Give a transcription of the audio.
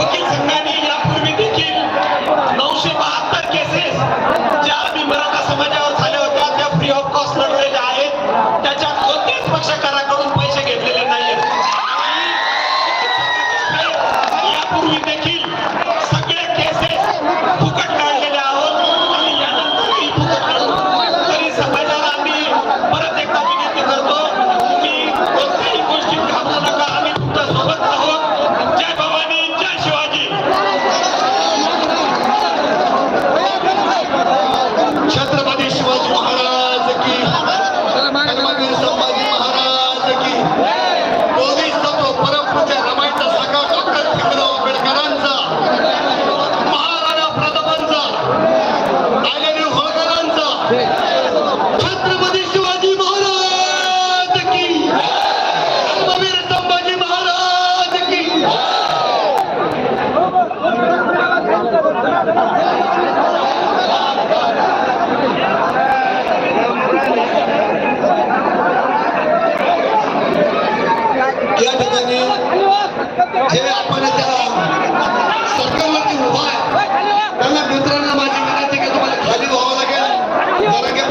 Making some money. Nobody જે આપણને ત્યાં સરકાર નથી ઊભા તમે મિત્રના માધ્યમથી કે તમારે ખાલી હોવા લાગે.